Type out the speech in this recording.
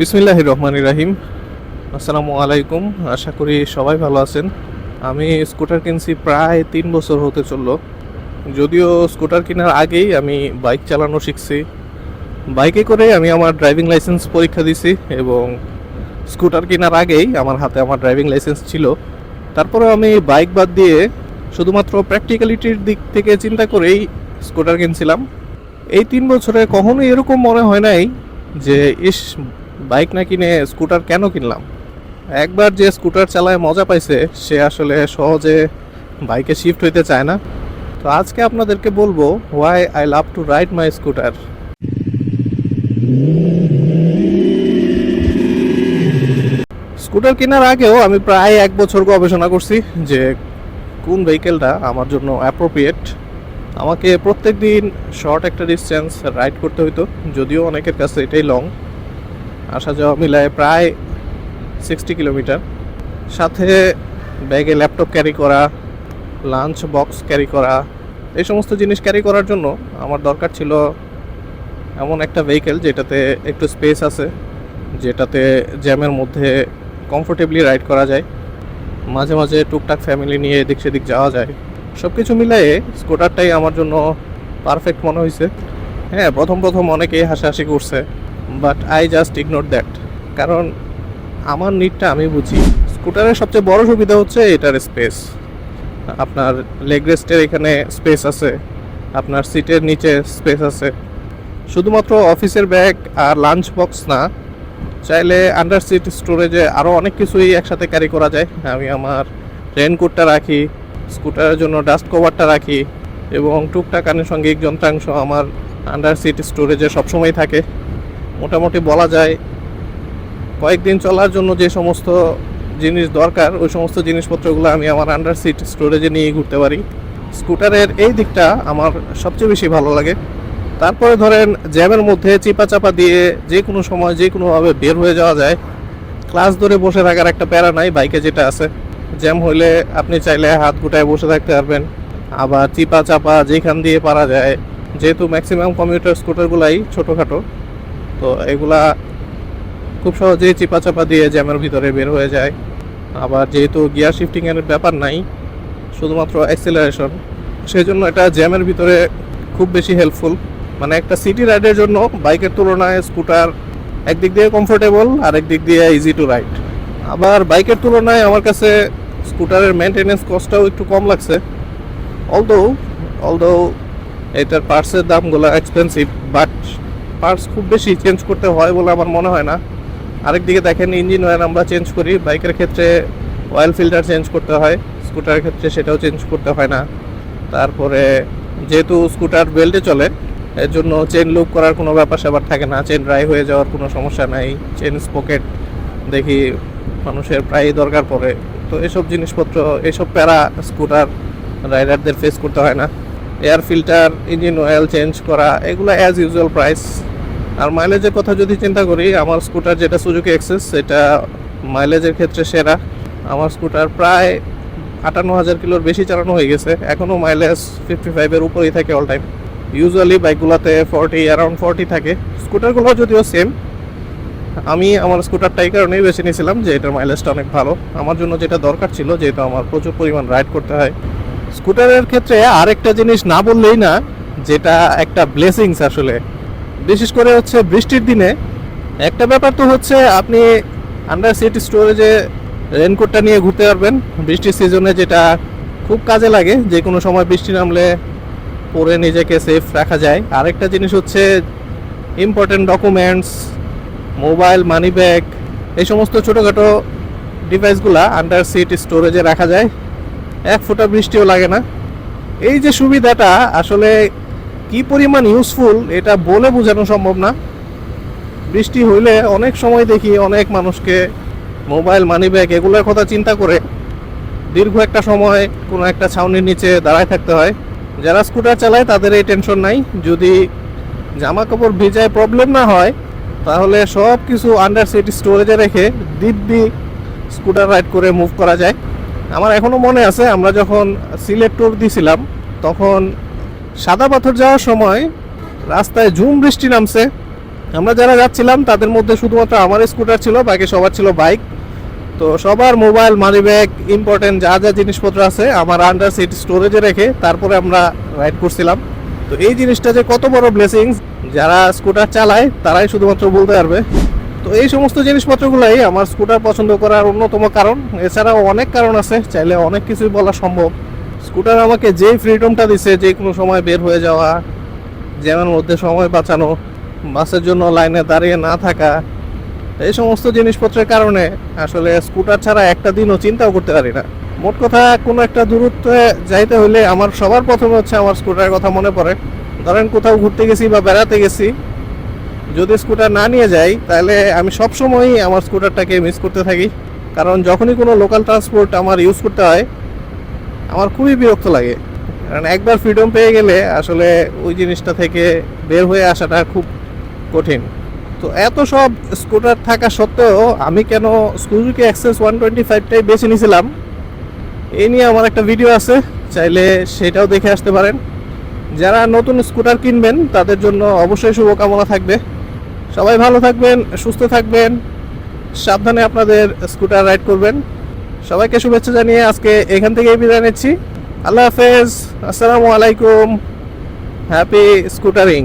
বিসমিল্লাহ রহমান রাহিম। আসসালামু আলাইকুম। আশা করি সবাই ভালো আছেন। আমি স্কুটার কিনছি প্রায় তিন বছর হতে চলল। যদিও স্কুটার কেনার আগেই আমি বাইক চালানো শিখছি। বাইকে করে আমি আমার ড্রাইভিং লাইসেন্স পরীক্ষা দিছি এবং স্কুটার কেনার আগেই আমার হাতে আমার ড্রাইভিং লাইসেন্স ছিল। তারপরে আমি বাইক বাদ দিয়ে শুধুমাত্র প্র্যাকটিক্যালিটির দিক থেকে চিন্তা করেই স্কুটার কিনছিলাম। এই তিন বছরে কখনোই এরকম মনে হয় নাই যে, ইস বাইক না কিনে স্কুটার কেন কিনলাম? একবার যে স্কুটার চালায় মজা পাইছে, সে আসলে সহজে বাইকে শিফট হইতে চায় না। তো আজকে আপনাদেরকে বলব why I love to ride my scooter scooter কেনার আগেও আমি প্রায় এক বছর গবেষণা করছি যে কোন ভেহিকেলটা আমার জন্য অ্যাপ্রোপ্রিয়েট আমাকে প্রত্যেক দিন শর্ট একটা ডিস্টেন্স রাইড করতে হইতো, যদিও অনেকের কাছে এটাই লং আসা যাওয়া মিলায় প্রায় সিক্সটি কিলোমিটার সাথে ব্যাগে ল্যাপটপ ক্যারি করা লাঞ্চ বক্স ক্যারি করা, এই সমস্ত জিনিস ক্যারি করার জন্য আমার দরকার ছিল এমন একটা ভেহিকেল যেটাতে একটু স্পেস আছে, যেটাতে জ্যামের মধ্যে কমফোর্টেবলি রাইড করা যায়। মাঝে মাঝে টুকটাক ফ্যামিলি নিয়ে এদিক সেদিক যাওয়া যায়। সব কিছু মিলিয়ে স্কুটারটাই আমার জন্য পারফেক্ট মনে হয়েছে হ্যাঁ প্রথম প্রথম অনেকেই হাসাহাসি করছে। But I just ignore that কারণ আমার নিডটা আমি বুঝি। স্কুটারের সবচেয়ে বড় সুবিধা হচ্ছে এটার স্পেস আপনার লেগ রেস্টের এখানে স্পেস আছে। আপনার সিটের নিচে স্পেস আছে। শুধুমাত্র অফিসের ব্যাগ আর লাঞ্চ বক্স না। চাইলে আন্ডার সিট স্টোরেজে আরও অনেক কিছুই একসাথে ক্যারি করা যায়। আমি আমার রেনকোটটা রাখি স্কুটারের জন্য ডাস্ট কভারটা রাখি এবং টুকটাক আনুষঙ্গিক যন্ত্রাংশ আমার আন্ডার সিট স্টোরেজে সবসময় থাকে। মোটামুটি বলা যায় কয়েকদিন চলার জন্য যে সমস্ত জিনিস দরকার, ওই সমস্ত জিনিসপত্রগুলো আমি আমার আন্ডার সিট স্টোরেজে নিয়ে ঘুরতে পারি। স্কুটারের এই দিকটা আমার সবচেয়ে বেশি ভালো লাগে। তারপরে ধরেন জ্যামের মধ্যে চিপা চাপা দিয়ে যে কোনো সময় যে কোনোভাবে বের হয়ে যাওয়া যায়, ক্লাস ধরে বসে থাকার একটা প্যারা নাই, বাইকে যেটা আছে। জ্যাম হইলে আপনি চাইলে হাত গুটায় বসে থাকতে পারবেন। আবার চিপা চাপা যেখান দিয়ে পারা যায়, যেহেতু ম্যাক্সিমাম কম্পিউটার স্কুটারগুলাই ছোটোখাটো তো এগুলা খুব সহজেই চিপা চাপা দিয়ে জ্যামের ভিতরে বের হয়ে যায়। আবার যেহেতু গিয়ার শিফটিংয়ের ব্যাপার নাই, শুধুমাত্র অ্যাক্সেলারেশন সেই জন্য এটা জ্যামের ভিতরে খুব বেশি হেল্পফুল মানে একটা সিটি রাইডের জন্য বাইকের তুলনায় স্কুটার একদিক দিয়ে কমফোর্টেবল আর একদিক দিয়ে ইজি টু রাইড আবার বাইকের তুলনায় আমার কাছে স্কুটারের মেনটেনেন্স কস্টটাও একটু কম লাগছে। অলদো অলদো এটার পার্টসের দামগুলো এক্সপেন্সিভ বাট পার্টস খুব বেশি চেঞ্জ করতে হয় বলে আমার মনে হয় না। আরেকদিকে দেখেন ইঞ্জিন অয়েল আমরা চেঞ্জ করি বাইকের ক্ষেত্রে অয়েল ফিল্টার চেঞ্জ করতে হয় স্কুটারের ক্ষেত্রে সেটাও চেঞ্জ করতে হয় না। তারপরে যেহেতু স্কুটার বেল্টে চলে, এর জন্য চেন লুক করার কোনো ব্যাপার স্যাপার থাকে না। চেন ড্রাই হয়ে যাওয়ার কোনো সমস্যা নাই চেন স্পকেট দেখি মানুষের প্রায়ই দরকার পড়ে। তো এসব জিনিসপত্র, এসব প্যারা স্কুটার রাইডারদের ফেস করতে হয় না। Air filter engine oil change করা, এগুলো অ্যাজ ইউজুয়াল প্রাইস আর মাইলেজের কথা যদি চিন্তা করি, আমার স্কুটার যেটা সুজুকি এক্সেস সেটা মাইলেজের ক্ষেত্রে সেরা। আমার স্কুটার প্রায় আটান্ন হাজার কিলোর বেশি চালানো হয়ে গেছে। এখনও মাইলেজ ফিফটি ফাইভের উপরেই থাকে অল টাইম ইউজুয়ালি বাইকগুলোতে ফর্টি অ্যারাউন্ড ফর্টি থাকে। স্কুটারগুলো যদিও সেম আমি আমার স্কুটারটা এই কারণেই বেছে নিয়েছিলাম যে এটার মাইলেজটা অনেক ভালো। আমার জন্য যেটা দরকার ছিল, যেহেতু আমার প্রচুর পরিমাণ রাইড করতে হয়। স্কুটারের ক্ষেত্রে আরেকটা জিনিস না বললেই না, যেটা একটা ব্লেসিংস আসলে। বিশেষ করে হচ্ছে বৃষ্টির দিনে, একটা ব্যাপার তো হচ্ছে আপনি আন্ডার সিট স্টোরেজে রেনকোটটা নিয়ে ঘুরতে পারবেন। বৃষ্টির সিজনে যেটা খুব কাজে লাগে, যে কোনো সময় বৃষ্টি নামলে পরে নিজেকে সেফ রাখা যায়। আরেকটা জিনিস হচ্ছে important documents mobile money bag এই সমস্ত ছোটোখাটো ডিভাইসগুলা আন্ডার সিট স্টোরেজে রাখা যায়। এক ফোঁটা বৃষ্টিও লাগে না। এই যে সুবিধাটা, আসলে কি পরিমাণ ইউজফুল এটা বলে বোঝানো সম্ভব না। বৃষ্টি হইলে অনেক সময় দেখি অনেক মানুষকে মোবাইল মানি ব্যাগ এগুলোর কথা চিন্তা করে দীর্ঘ একটা সময় কোনো একটা ছাউনির নিচে দাঁড়ায় থাকতে হয়। যারা স্কুটার চালায় তাদের এই টেনশন নাই। যদি জামা কাপড় ভিজায় প্রবলেম না হয়, তাহলে সব কিছু আন্ডার সিট স্টোরেজে রেখে দিব্যি স্কুটার রাইড করে মুভ করা যায়। আমার এখনও মনে আছে, আমরা যখন সিলেট ট্যুর দিছিলাম, তখন সাদা পাথর যাওয়ার সময় রাস্তায় ঝুম বৃষ্টি নামছে। আমরা যারা যাচ্ছিলাম, তাদের মধ্যে শুধুমাত্র আমার স্কুটার ছিল, বাকি সবার ছিল বাইক তো সবার মোবাইল মানি ব্যাগ ইম্পর্টেন্ট যা যা জিনিসপত্র আছে, আমার আন্ডার সিট স্টোরেজে রেখে তারপরে আমরা রাইড করছিলাম। তো এই জিনিসটা যে কত বড় ব্লেসিংস যারা স্কুটার চালায়, তারাই শুধুমাত্র বলতে পারবে। তো এই সমস্ত জিনিসপত্রগুলাই আমার স্কুটার পছন্দ করার অন্যতম কারণ। এছাড়াও অনেক কারণ আছে, চাইলে অনেক কিছুই বলা সম্ভব। স্কুটার আমাকে যেই ফ্রিডমটা দিছে, যে কোনো সময় বের হয়ে যাওয়া, জ্যামের মধ্যে সময় বাঁচানো, বাসের জন্য লাইনে দাঁড়িয়ে না থাকা, এই সমস্ত জিনিসপত্রের কারণে আসলে স্কুটার ছাড়া একটা দিনও চিন্তাও করতে পারি না। মোট কথা, কোনো একটা দূরত্বে যাইতে হলে আমার সবার প্রথমে হচ্ছে আমার স্কুটারের কথা মনে পড়ে। ধরেন কোথাও ঘুরতে গেছি বা বেড়াতে গেছি, যদি স্কুটার না নিয়ে যাই, তাহলে আমি সবসময়ই আমার স্কুটারটাকে মিস করতে থাকি। কারণ যখনই কোনো লোকাল ট্রান্সপোর্ট আমার ইউজ করতে হয় আমার খুবই বিরক্ত লাগে। কারণ একবার ফ্রিডম পেয়ে গেলে আসলে ওই জিনিসটা থেকে বের হয়ে আসাটা খুব কঠিন। তো এত সব স্কুটার থাকা সত্ত্বেও আমি কেন সুজুকি অ্যাক্সেস ওয়ান টোয়েন্টি ফাইভটাই বেছে নিয়েছিলাম? এই নিয়ে আমার একটা ভিডিও আছে, চাইলে সেটাও দেখে আসতে পারেন। যারা নতুন স্কুটার কিনবেন, তাদের জন্য অবশ্যই শুভকামনা থাকবে। সবাই ভালো থাকবেন, সুস্থ থাকবেন, সাবধানে আপনাদের স্কুটার রাইড করবেন। সবাইকে শুভেচ্ছা জানিয়ে আজকে এখান থেকেই বিদায় নিচ্ছি। আল্লাহ হাফেজ। আসসালামু আলাইকুম। Happy scootering.